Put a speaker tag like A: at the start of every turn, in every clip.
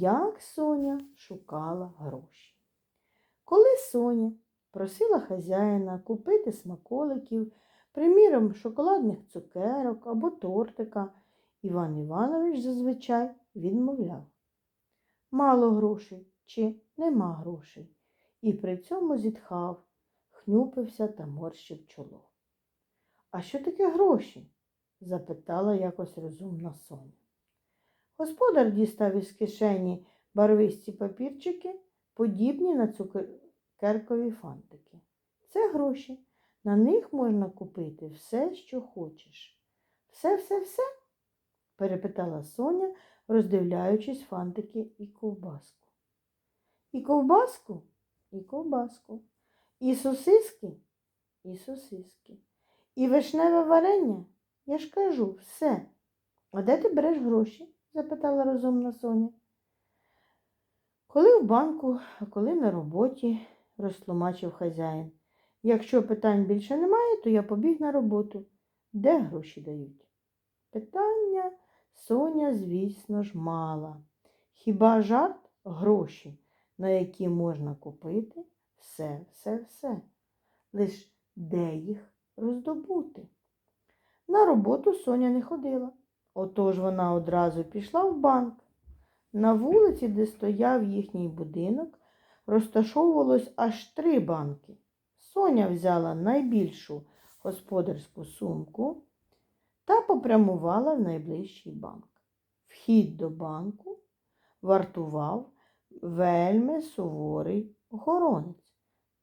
A: як Соня шукала гроші. Коли Соня просила хазяїна купити смаколиків, приміром, шоколадних цукерок або тортика, Іван Іванович зазвичай відмовляв. Мало грошей чи нема грошей, і при цьому зітхав, хнюпився та морщив чоло. А що таке гроші? запитала якось розумна Соня. Господар дістав із кишені барвисті папірчики, подібні на цукеркові фантики. Це гроші. На них можна купити все, що хочеш. Все, все, все? перепитала Соня, роздивляючись фантики і ковбаску. І ковбаску, і ковбаску, і сосиски, і сосиски, і вишневе варення. Я ж кажу, все. А де ти береш гроші? Запитала розумна Соня. Коли в банку, а коли на роботі, розтлумачив хазяїн. Якщо питань більше немає, то я побіг на роботу. Де гроші дають? Питання Соня, звісно ж, мала. Хіба жарт гроші, на які можна купити все, все, все. Лиш де їх роздобути? На роботу Соня не ходила. Отож вона одразу пішла в банк. На вулиці, де стояв їхній будинок, розташовувалось аж три банки. Соня взяла найбільшу господарську сумку та попрямувала в найближчий банк. Вхід до банку вартував вельми суворий охоронець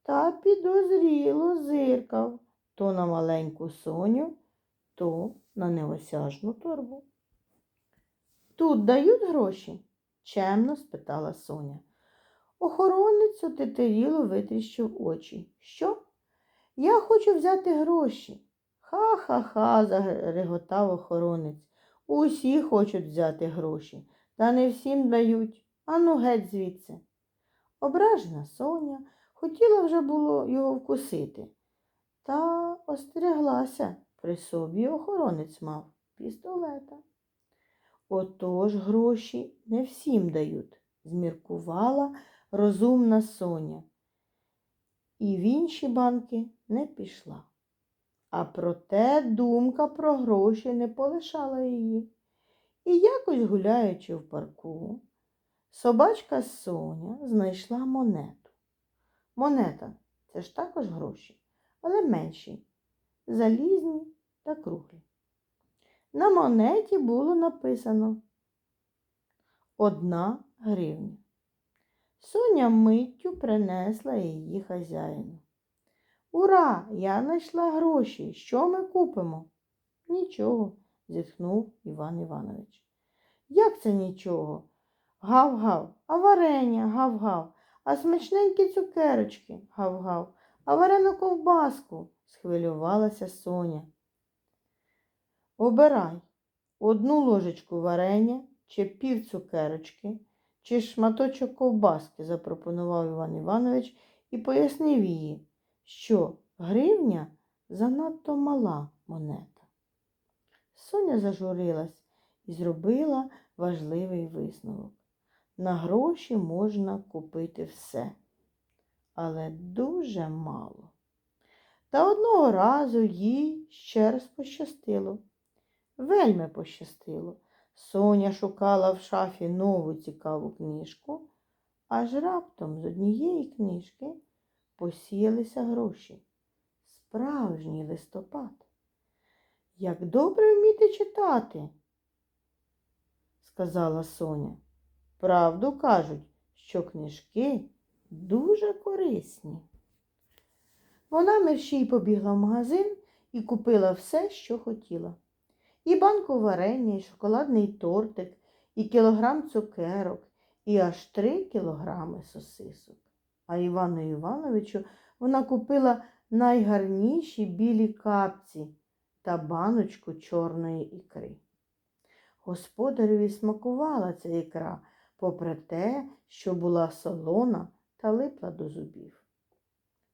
A: та підозріло зиркав то на маленьку Соню, то на неосяжну торбу. Тут дають гроші? чемно спитала Соня. Охоронець отетеріло витріщив очі. Що? Я хочу взяти гроші. Ха-ха-ха, зареготав охоронець. Усі хочуть взяти гроші, та не всім дають. Ану геть звідси. Ображена Соня хотіла вже було його вкусити, та остереглася. При собі охоронець мав пістолета. Отож гроші не всім дають, зміркувала розумна Соня. І в інші банки не пішла. А проте думка про гроші не полишала її. І якось гуляючи в парку, собачка Соня знайшла монету. Монета це ж також гроші, але менші, залізні та круглі. На монеті було написано Одна гривня. Соня миттю принесла її хазяїну. Ура! Я знайшла гроші. Що ми купимо? Нічого, зітхнув Іван Іванович. Як це нічого? Гав-гав, а варення, гав-гав, а смачненькі цукерочки, гав-гав, а варену ковбаску, схвилювалася Соня. Обирай одну ложечку варення чи пів цукерочки, чи шматочок ковбаски, запропонував Іван Іванович і пояснив її, що гривня занадто мала монета. Соня зажурилась і зробила важливий висновок. На гроші можна купити все, але дуже мало. Та одного разу їй ще раз пощастило. Вельми пощастило. Соня шукала в шафі нову цікаву книжку, аж раптом з однієї книжки посіялися гроші. Справжній листопад. Як добре вміти читати, сказала Соня. Правду кажуть, що книжки дуже корисні. Вона мерщій побігла в магазин і купила все, що хотіла. І банку варення, і шоколадний тортик, і кілограм цукерок, і аж три кілограми сосисок. А Івану Івановичу вона купила найгарніші білі капці та баночку чорної ікри. Господареві смакувала ця ікра, попри те, що була солона та липла до зубів.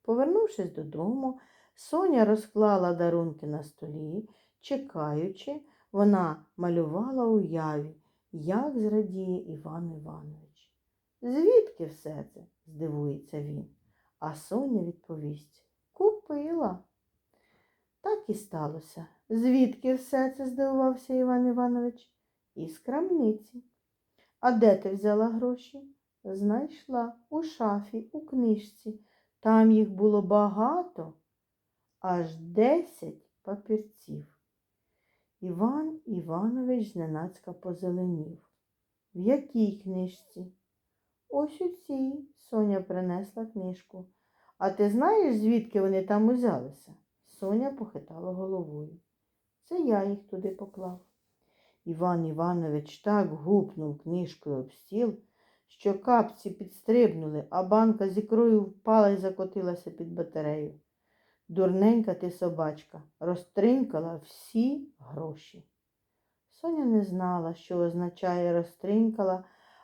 A: Повернувшись додому, Соня розклала дарунки на столі, чекаючи, вона малювала уяві, Як зрадіє Іван Іванович. Звідки все це? здивується він. А Соня відповість Купила. Так і сталося. Звідки все це? здивувався Іван Іванович. Із крамниці. А де ти взяла гроші? Знайшла у шафі, у книжці. Там їх було багато, аж десять папірців. Іван Іванович зненацька позеленів. В якій книжці? Ось у цій Соня принесла книжку. А ти знаєш, звідки вони там узялися? Соня похитала головою. Це я їх туди поклав. Іван Іванович так гупнув книжкою об стіл, що капці підстрибнули, а банка з ікрою впала і закотилася під батарею. Дурненька ти собачка, розтринкала всі гроші. Соня не знала, що означає розтринкала,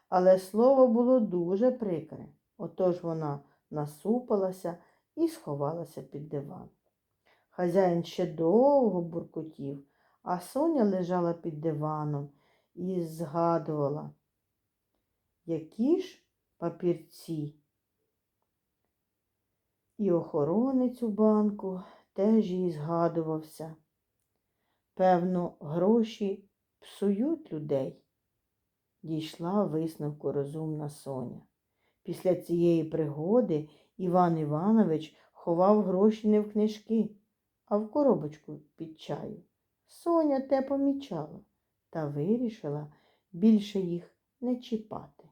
A: але слово було дуже прикре. Отож вона насупилася і сховалася під диван. Хазяїн ще довго буркотів, а Соня лежала під диваном і згадувала, які ж папірці. І охоронець у банку теж їй згадувався. Певно, гроші псують людей, дійшла висновку розумна Соня. Після цієї пригоди Іван Іванович ховав гроші не в книжки, а в коробочку під чаю. Соня те помічала та вирішила більше їх не чіпати.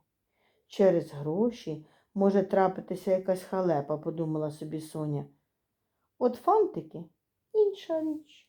A: Через гроші може трапитися якась халепа, подумала собі Соня. От фантики інша річ.